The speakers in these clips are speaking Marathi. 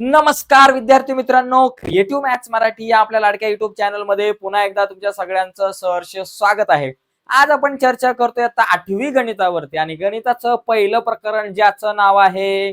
नमस्कार विद्यार्थी मित्रांनो. क्रिएटिव्ह मॅथ्स मराठी या आपल्या लाडक्या युट्यूब चॅनलमध्ये पुन्हा एकदा तुमच्या सगळ्यांचं सहर्ष स्वागत आहे. आज आपण चर्चा करतोय आता आठवी गणितावरती आणि गणिताचं पहिलं प्रकरण ज्याचं नाव आहे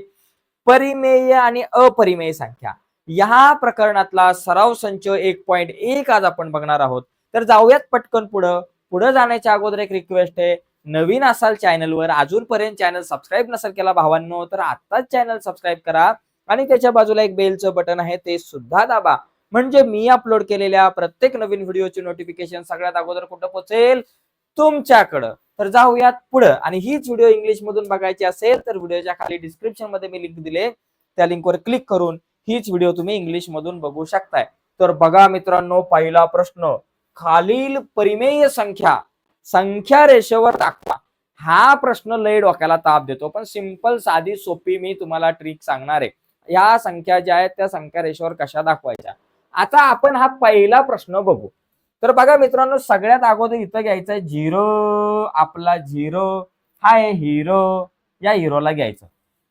परिमेय आणि अपरिमेय संख्या. या प्रकरणातला सराव संच एक पॉइंट एक आज आपण बघणार आहोत. तर जाऊयात पटकन पुढं. पुढे जाण्याच्या अगोदर एक रिक्वेस्ट आहे. नवीन असाल चॅनलवर अजूनपर्यंत चॅनल सबस्क्राईब नसेल केला भावांनो तर आताच चॅनल सबस्क्राईब करा. आणि त्याच्या बाजूला एक बेलचं बटन आहे ते सुद्धा दाबा. म्हणजे मी अपलोड केलेल्या प्रत्येक नवीन व्हिडिओची नोटिफिकेशन सगळ्यात अगोदर कुठं पोहोचेल तुमच्याकडं. तर जाऊयात पुढं. आणि हीच व्हिडिओ इंग्लिश मधून बघायची असेल तर व्हिडिओच्या खाली डिस्क्रिप्शनमध्ये मी लिंक दिले. त्या लिंकवर क्लिक करून हीच व्हिडिओ तुम्ही इंग्लिश मधून बघू शकताय. तर बघा मित्रांनो पहिला प्रश्न. खालील परिमेय संख्या संख्या रेषेवर दाखवा. हा प्रश्न लय डोक्याला ताप देतो पण सिंपल साधी सोपी मी तुम्हाला ट्रिक सांगणार आहे. या संख्या ज्या आहेत त्या संख्या रेषेवर कशा दाखवायच्या? आता आपण हा पहिला प्रश्न बघू. तर बघा मित्रांनो सगळ्यात अगोदर इथं घ्यायचं आहे झिरो आपला झिरो हा आहे हिरो या हिरोला घ्यायचं.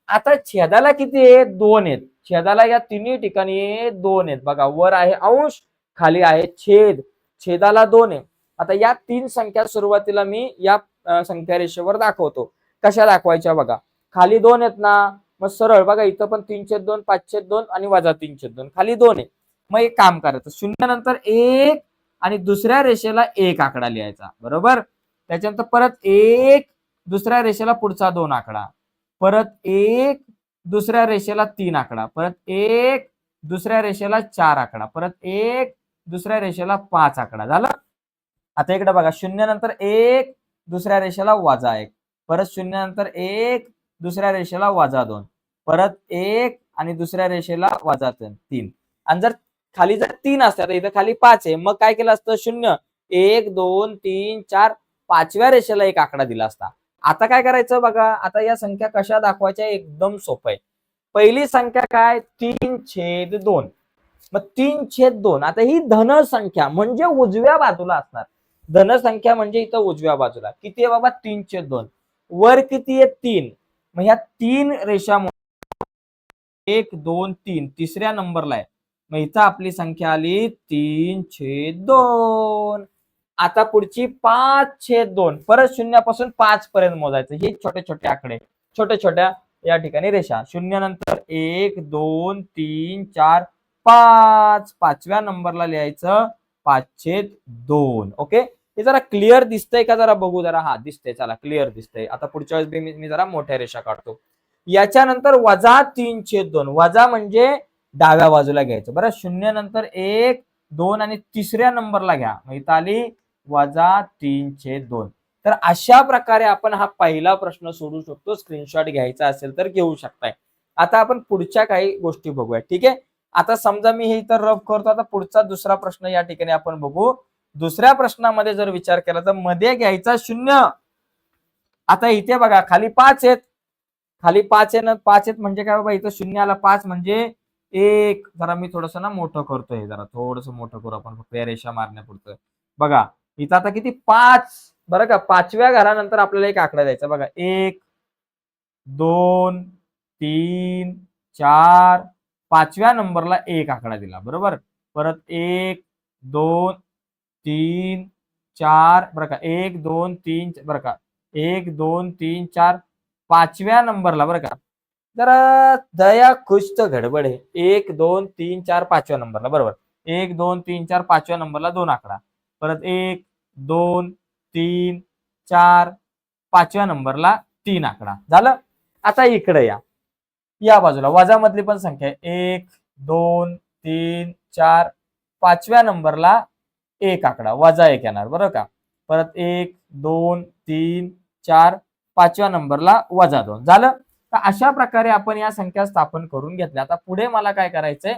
आता छेदाला किती आहे? दोन आहेत. छेदाला या तिन्ही ठिकाणी दोन आहेत. बघा वर आहे अंश खाली आहे छेद. छेदाला दोन आहे. आता या तीन संख्या सुरुवातीला मी या संख्या रेषेवर दाखवतो. कशा दाखवायच्या बघा? खाली दोन आहेत ना? मग सरळ बघा इथं पण तीनशे दोन पाचशे दोन आणि वजा तीनशे दोन. खाली दोन आहे. मग एक काम करायचं शून्य नंतर एक आणि दुसऱ्या रेषेला एक आकडा लिहायचा. बरोबर? त्याच्यानंतर परत एक दुसऱ्या रेषेला पुढचा दोन आकडा. परत एक दुसऱ्या रेषेला तीन आकडा. परत एक दुसऱ्या रेषेला चार आकडा. परत एक दुसऱ्या रेषेला पाच आकडा. झालं? आता इकडे बघा शून्य नंतर एक दुसऱ्या रेषेला वाजा एक. परत शून्यानंतर एक दुसऱ्या रेषेला वाजा दोन. परत एक आणि दुसऱ्या रेषेला वजा तीन. आणि जर खाली जर तीन असतात इथं खाली पाच आहे मग काय केलं असतं? शून्य. एक दोन तीन चार पाचव्या रेषेला एक आकडा दिला असता. आता काय करायचं बघा? आता या संख्या कशा दाखवायच्या? एकदम सोपं आहे. पहिली संख्या काय? तीन छेद दोन. मग तीन छेद दोन. आता ही धन संख्या म्हणजे उजव्या बाजूला असणार. धन संख्या म्हणजे इथं उजव्या बाजूला. किती आहे बाबा? तीन छेद दोन. वर किती आहे? तीन. मग ह्या तीन रेषा एक दोन तीन. तिसऱ्या नंबरला आहे. मग इथं आपली संख्या आली तीन छेद दोन. आता पुढची पाच छेद दोन. परत शून्यापासून पाच पर्यंत मोजायचं. हे छोटे छोटे आकडे. छोट्या छोट्या या ठिकाणी रेषा. शून्य नंतर एक दोन तीन चार पाच. पाचव्या नंबरला लिहायचं पाच छेद दोन. ओके? हे जरा क्लिअर दिसतंय का? जरा बघू जरा. हा दिसतंय. चला क्लिअर दिसतंय. आता पुढच्या वेळेस मी मी जरा मोठ्या रेषा काढतो. याच्यानंतर वजा तीन छेद दोन. वजा म्हणजे डाव्या बाजूला घ्यायचं. बरं शून्य नंतर एक दोन आणि तिसऱ्या नंबरला घ्या. इथं आली वजा तीन छेद दोन. तर अशा प्रकारे आपण हा पहिला प्रश्न सोडू शकतो. स्क्रीनशॉट घ्यायचा असेल तर घेऊ शकताय. आता आपण पुढच्या काही गोष्टी बघूया. ठीक आहे? आता समजा मी हे इथं रफ करतो. आता पुढचा दुसरा प्रश्न या ठिकाणी आपण बघू. दुसऱ्या प्रश्नामध्ये जर विचार केला तर मध्ये घ्यायचा शून्य. आता इथे बघा खाली पाच आहेत. खाली पाच आहे ना पाच आहेत म्हणजे काय बाबा इथं शून्य आला पाच म्हणजे एक. जरा मी थोडस ना मोठं करतोय जरा थोडस मोठं करू आपण फक्त या रेषा मारण्यापुरतं बघा इथं आता किती? पाच. बरं का पाचव्या घरानंतर आपल्याला एक आकडा द्यायचा बघा एक दोन तीन चार. पाचव्या नंबरला एक आकडा दिला बरोबर? परत एक दोन तीन चार. बरं का एक दोन तीन बरं का एक दोन तीन चार. पाचव्या नंबरला बरं का. जरा दया खुश्त गडबड आहे एक दोन तीन चार पाचव्या नंबरला. बरोबर. एक दोन तीन चार पाचव्या नंबरला दोन आकडा. परत एक दोन तीन चार पाचव्या नंबरला तीन आकडा. झालं? आता इकडे या. या बाजूला. वजामधली पण संख्या आहे. एक दोन तीन चार पाचव्या नंबरला एक आकडा. वजा एक येणार. बरोबर का? परत एक दोन तीन चार पाचव्या नंबरला वजा दोन. झालं? तर अशा प्रकारे आपण या संख्या स्थापन करून घेतल्या. आता पुढे मला काय करायचंय?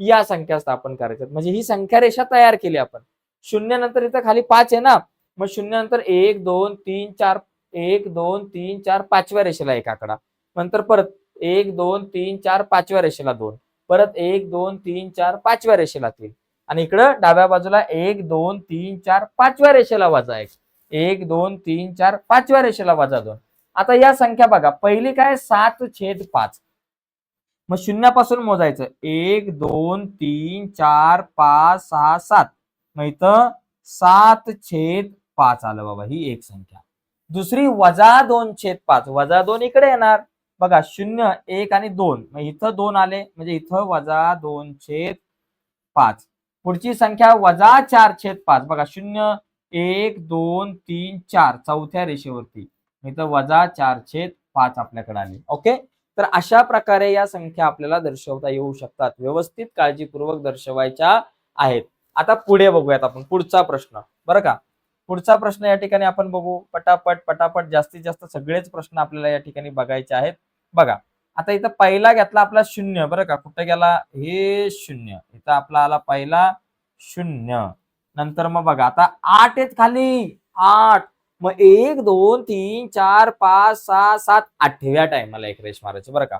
या संख्या स्थापन करायच्या म्हणजे ही संख्या रेषा तयार केली आपण. शून्य नंतर इथं खाली पाच आहे ना? मग शून्य नंतर एक दोन तीन चार एक दोन तीन चार पाचव्या रेषेला एक आकडा. नंतर परत एक दोन तीन चार पाचव्या रेषेला दोन. परत एक दोन तीन चार पाचव्या रेषेला तीन. आणि इकडं डाव्या बाजूला एक दोन तीन चार पाचव्या रेषेला वजा एक. एक दोन तीन चार पाचव्या रेषेला वजा दोन. आता या संख्या बघा. पहिली काय? सात छेद पाच. मग शून्यापासून मोजायचं. एक दोन तीन चार पाच सहा सात. मग इथं सात छेद पाच आलं बाबा ही एक संख्या. दुसरी वजा दोन छेद पाच. वजा दोन इकडे येणार. बघा शून्य एक आणि दोन. मग इथं दोन आले. म्हणजे इथं वजा दोन छेद पाच. पुढची संख्या वजा चार छेद पाच. बघा शून्य एक दोन तीन चार चौथ्या रेषेवरती. इथं वजा चार छेद पाच आपल्याकडे आले ओके? तर अशा प्रकारे या संख्या आपल्याला दर्शवता येऊ शकतात. व्यवस्थित काळजीपूर्वक दर्शवायच्या आहेत. आता पुढे बघूयात आपण. पुढचा प्रश्न. बरं का? पुढचा प्रश्न या ठिकाणी आपण बघू. पटापट पटापट जास्तीत जास्त सगळेच प्रश्न आपल्याला या ठिकाणी बघायचे आहेत. बघा. आता इथं पहिला घेतला आपला शून्य. बरं का? कुठं गेला? हे शून्य. इथं आपला आला पहिला शून्य. नंतर मग बघा आता आठ आहेत खाली. आठ. मग एक दोन तीन चार पाच सहा सात. आठव्या टायमाला एक रेष मारायची बरं का.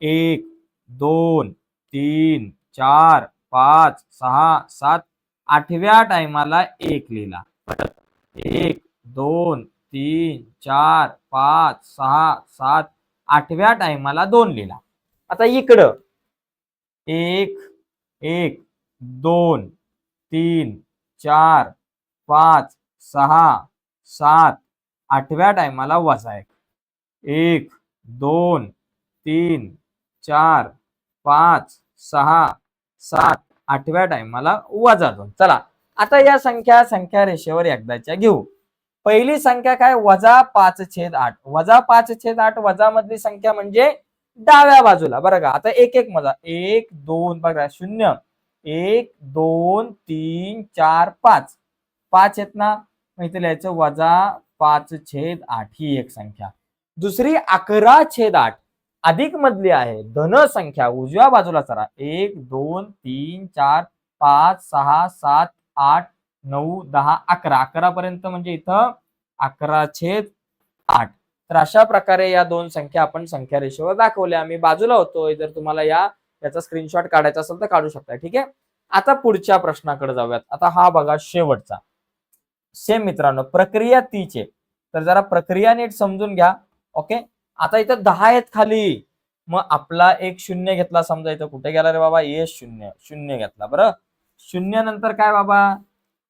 एक दोन तीन चार पाच सहा सात. आठव्या टायमाला एक लिहिला. एक दोन तीन चार पाच सहा सात. आठव्या टायमाला दोन लिहिला. आता इकडं. एक एक दोन तीन चार पाच सहा सात आठव्या टायमाला वजा एक. एक दोन तीन चार पाच सहा सात आठव्या टायमाला वजा दोन. चला आता या संख्या संख्या रेषेवर एकदाच्या घेऊ. पहिली संख्या काय? वजा पाच छेद आठ. वजा पाच छेद आठ वजा मधली संख्या म्हणजे डाव्या बाजूला. बरं का? आता एक एक मजा. एक दोन बघा शून्य. एक दोन तीन चार पाच. पाच आहेत ना? मग इथे लिहायचं वजा पाच छेद आठ ही एक संख्या. दुसरी अकरा छेद आठ. अधिक मधली आहे. धन संख्या. उजव्या बाजूला चला. एक दोन तीन चार पाच सहा सात आठ नऊ दहा अकरा. अकरा पर्यंत म्हणजे इथं अकरा छेद आठ. तर अशा प्रकारे या दोन संख्या आपण संख्या रेषेवर दाखवल्या. आम्ही बाजूला होतो जर तुम्हाला या याचा स्क्रीनशॉट काढायचा असेल तर काढू शकता ठीक आहे? आता पुढच्या प्रश्नाकडे जाऊयात. आता हा बघा शेवटचा. सेम मित्रांनो प्रक्रिया तीच आहे. तर जरा प्रक्रिया नीट समजून घ्या. ओके? आता इथं दहा आहेत खाली. मग आपला एक शून्य घेतला समजा इथं कुठे गेला रे बाबा? ये शून्य. शून्य घेतला. बरं? शून्य नंतर काय बाबा?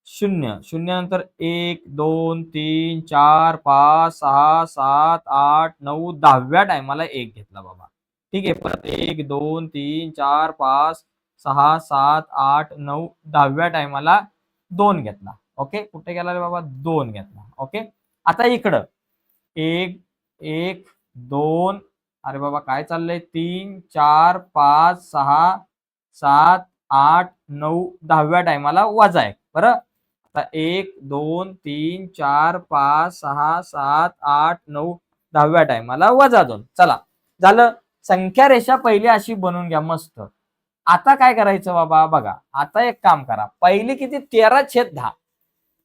शून्य. शून्य नंतर एक दोन तीन चार पाच सहा सात आठ नऊ दहाव्या टायमाला एक घेतला बाबा. ठीक आहे. परत एक दोन तीन चार पाच सहा सात आठ नऊ दहाव्या टायमाला दोन घेतला. ओके? कुठे गेला रे बाबा? दोन घेतला. ओके? आता इकडं. एक एक दोन. अरे बाबा काय चाललंय? तीन चार पाच सहा सात आठ नऊ दहाव्या टायमाला वजा एक. बरं? आता एक दोन तीन चार पाच सहा सात आठ नऊ दहाव्या टायमाला वजा दोन. चला. झालं? संख्या रेषा पहिली अशी बनवून घ्या मस्त. आता काय करायचं बाबा? बघा आता एक काम करा. पहिली किती? तेरा छेद दहा.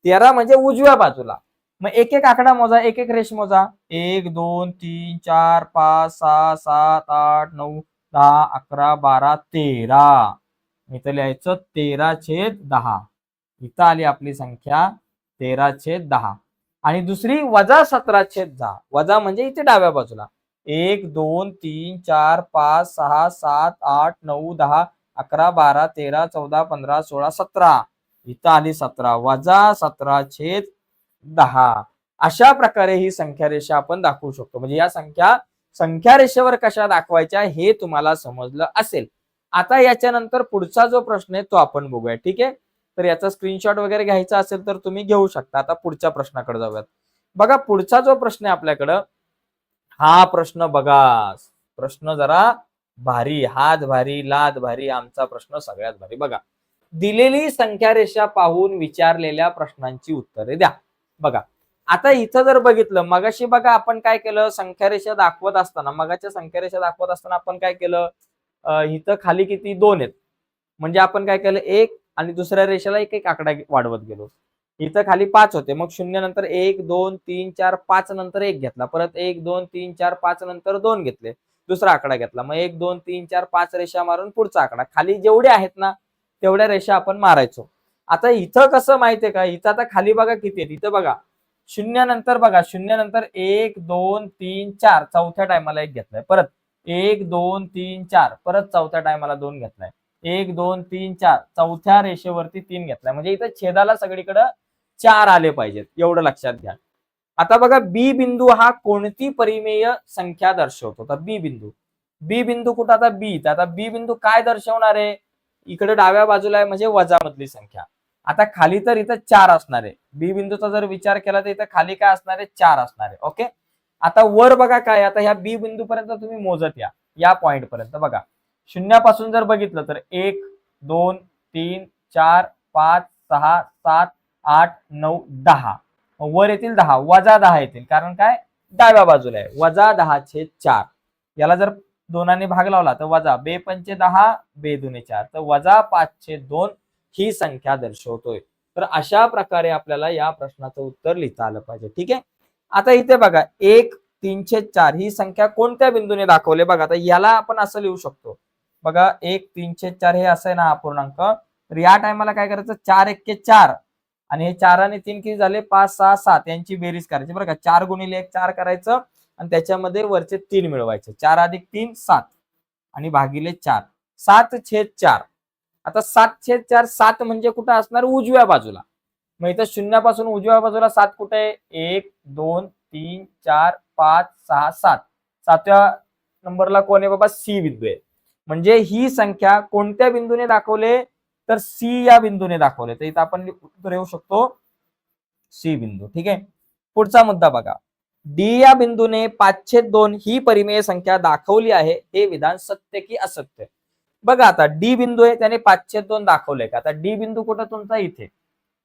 तेरा म्हणजे उजव्या बाजूला. मग एक एक आकडा मोजा एक एक रेष मोजा. एक दोन तीन चार पाच सहा सात आठ नऊ दहा अकरा बारा तेरा. इथं लिहायचं तेरा छेद दहा. इथं आली आपली संख्या तेरा छेद दहा. आणि दुसरी वजा सतरा छेद दहा. वजा म्हणजे इथे डाव्या बाजूला. एक दोन तीन चार पाच सहा सात आठ नऊ दहा अकरा बारा तेरा चौदा पंधरा सोळा सतरा. इथं आली सतरा. वजा सतरा छेद दहा. अशा प्रकारे ही संख्या रेषा आपण दाखवू शकतो. म्हणजे या संख्या संख्या रेषेवर कशा दाखवायच्या हे तुम्हाला समजलं असेल. आता याच्यानंतर पुढचा जो प्रश्न आहे तो आपण बघूया. ठीक आहे? तर याचा स्क्रीनशॉट वगैरे घ्यायचा असेल तर तुम्ही घेऊ शकता. आता पुढच्या प्रश्नाकडे जाऊयात. बघा पुढचा जो प्रश्न आहे आपल्याकडं हा प्रश्न बघा. प्रश्न जरा भारी हात भारी लाद भारी आमचा प्रश्न सगळ्यात भारी. बघा. दिलेली संख्या रेषा पाहून विचारलेल्या प्रश्नांची उत्तरे द्या. बघा. आता इथं जर बघितलं मगाशी बघा आपण काय केलं? संख्या रेषा दाखवत असताना मगाच्या संख्या रेषा दाखवत असताना आपण काय केलं? इथं खाली किती? दोन आहेत. म्हणजे आपण काय केलं? एक आणि दुसऱ्या रेषेला एक एक आकडा वाढवत गेलो. इथं खाली पाच होते. मग शून्य नंतर एक दोन तीन चार पाच नंतर एक घेतला. परत एक दोन तीन चार पाच नंतर दोन घेतले. दुसरा आकडा घेतला. मग एक दोन तीन चार पाच रेषा मारून पुढचा आकडा. खाली जेवढे आहेत ना तेवढ्या रेषा आपण मारायचो. आता इथं कसं माहितीये का? इथं आता खाली बघा किती आहेत. इथं बघा. शून्य नंतर बघा. शून्य नंतर एक दोन तीन चार. चौथ्या टायमाला एक घेतलाय. परत एक दोन तीन चार. परत चौथ्या टायमाला दोन घेतलाय. एक दोन तीन चार. चौथ्या रेषेवरती तीन घेतलाय. म्हणजे इथं छेदाला सगळीकडं चार आले पाहिजेत एवढं लक्षात घ्या. आता बघा बी बिंदू हा कोणती परिमेय संख्या दर्शवतो? तर बी बिंदू. बी बिंदू कुठं? आता बी तर आता बी बिंदू काय दर्शवणार आहे? इकडे डाव्या बाजूला आहे म्हणजे वजा मधली संख्या. आता खाली तर इथं चार असणार आहे. बी बिंदूचा जर विचार केला तर इथं खाली काय असणार आहे? चार असणार आहे. ओके? आता वर बघा काय आता ह्या बी बिंदू पर्यंत तुम्ही मोजत या. या पॉइंट पर्यंत बघा. शून्यापासून जर बघितलं तर एक दोन तीन चार पाच सहा सात आठ नऊ दहा. वर येतील दहा वजा दहा येतील. कारण काय? डाव्या बाजूला आहे. वजा दहा छेद चार. याला जर दोनाने भाग लावला तर वजा. बे पंचे दहा बे दुने चार. तर वजा पाचशे दोन ही संख्या दर्शवतोय. तर अशा प्रकारे आपल्याला या प्रश्नाचं उत्तर लिहिता आलं पाहिजे. ठीक आहे? आता इथे बघा. एक तीनशे चार ही संख्या कोणत्या बिंदूने दाखवले? बघा आता याला आपण असं लिहू शकतो. बघा एक तीनशे चार हे असं आहे ना हा पूर्णांक. तर या टायमाला काय करायचं? चार एक्के चार. आणि हे चार आणि तीन किती झाले? पाच सहा सात. यांची बेरीज करायची. बरं का? चार गुणिले एक चार करायचं. आणि त्याच्यामध्ये वरचे तीन मिळवायचे. चार अधिक तीन सात. आणि भागिले चार. सात छेद चार. आता सात छेद चार सात म्हणजे कुठं असणार? उजव्या बाजूला. मग इथं शून्यापासून उजव्या बाजूला सात कुठे? आहे एक दोन तीन चार पाच सहा सात. सातव्या नंबरला कोण आहे? बाबा सी बिंदू आहे. म्हणजे ही संख्या कोणत्या बिंदूने दाखवले? तर सी या बिंदूने दाखवले. तर इथं आपण उत्तर येऊ शकतो सी बिंदू. ठीक आहे? पुढचा मुद्दा बघा. डी या बिंदूने पाचशे दोन ही परिमेय संख्या दाखवली आहे. हे विधान सत्य की असत्य? बघा आता डी बिंदू आहे त्याने पाचशे दोन दाखवले का? आता डी बिंदू कुठं? तुमचा इथे.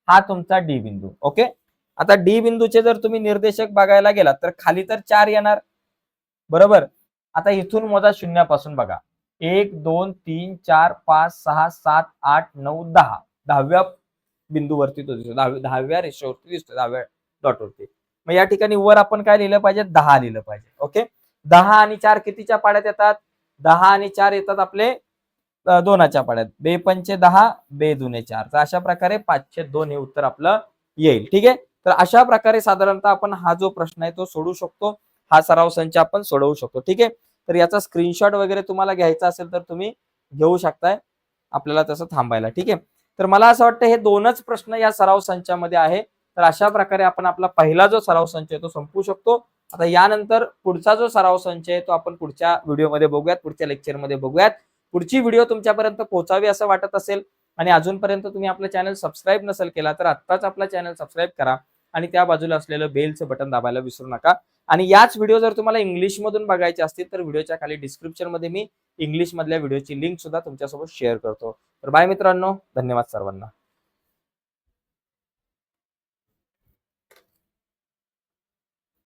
हा तुमचा डी बिंदू. ओके? आता डी बिंदूचे जर तुम्ही निर्देशक बघायला गेलात तर खाली तर चार येणार. बरोबर? आता इथून मोजा शून्यापासून बघा. एक दोन तीन चार पाच सहा सात आठ नऊ दहा. दहाव्या बिंदूवरती तो दिसतो दहाव्या दहाव्या रेषेवरती दिसतो दहाव्या डॉटवरती. मग या ठिकाणी वर आपण काय लिहिलं पाहिजे? दहा लिहिलं पाहिजे. ओके? दहा आणि चार कितीच्या पाड्यात येतात? दहा आणि चार येतात आपले दोनाच्या पाड्यात. बे पंचे दहा बे दुने चार. तर अशा प्रकारे पाचशे दोन हे उत्तर आपलं येईल. ठीक आहे? तर अशा प्रकारे साधारणतः आपण हा जो प्रश्न आहे तो सोडू शकतो. हा सराव संच आपण सोडवू शकतो. ठीक आहे? तर याचा स्क्रीनशॉट वगैरे तुम्हाला घ्यायचा असेल तर तुम्ही घेऊ शकताय. आपल्याला तसं थांबायला ठीक आहे? तर मला असं वाटतं हे दोनच प्रश्न या सराव संचामध्ये आहे. तर अशा प्रकारे आपण आपला पहिला जो सराव संच आहे तो संपू शकतो. आता यानंतर पुढचा जो सराव संच आहे तो आपण पुढच्या व्हिडिओमध्ये बघूयात पुढच्या लेक्चरमध्ये बघूयात. पुढची व्हिडिओ तुमच्यापर्यंत पोहोचावी असं वाटत असेल आणि अजूनपर्यंत तुम्ही आपलं चॅनल सबस्क्राईब नसेल केला तर आत्ताच आपला चॅनल सबस्क्राईब करा आणि त्या बाजूला असलेलं बेलचं बटन दाबायला विसरू नका. आणि याच व्हिडिओ जर तुम्हाला इंग्लिश मधून बघायचे असतील तर व्हिडिओच्या खाली डिस्क्रिप्शनमध्ये मी इंग्लिश मधल्या व्हिडिओची लिंक सुद्धा तुमच्यासोबत शेअर करतो. तर बाय मित्रांनो धन्यवाद सर्वांना.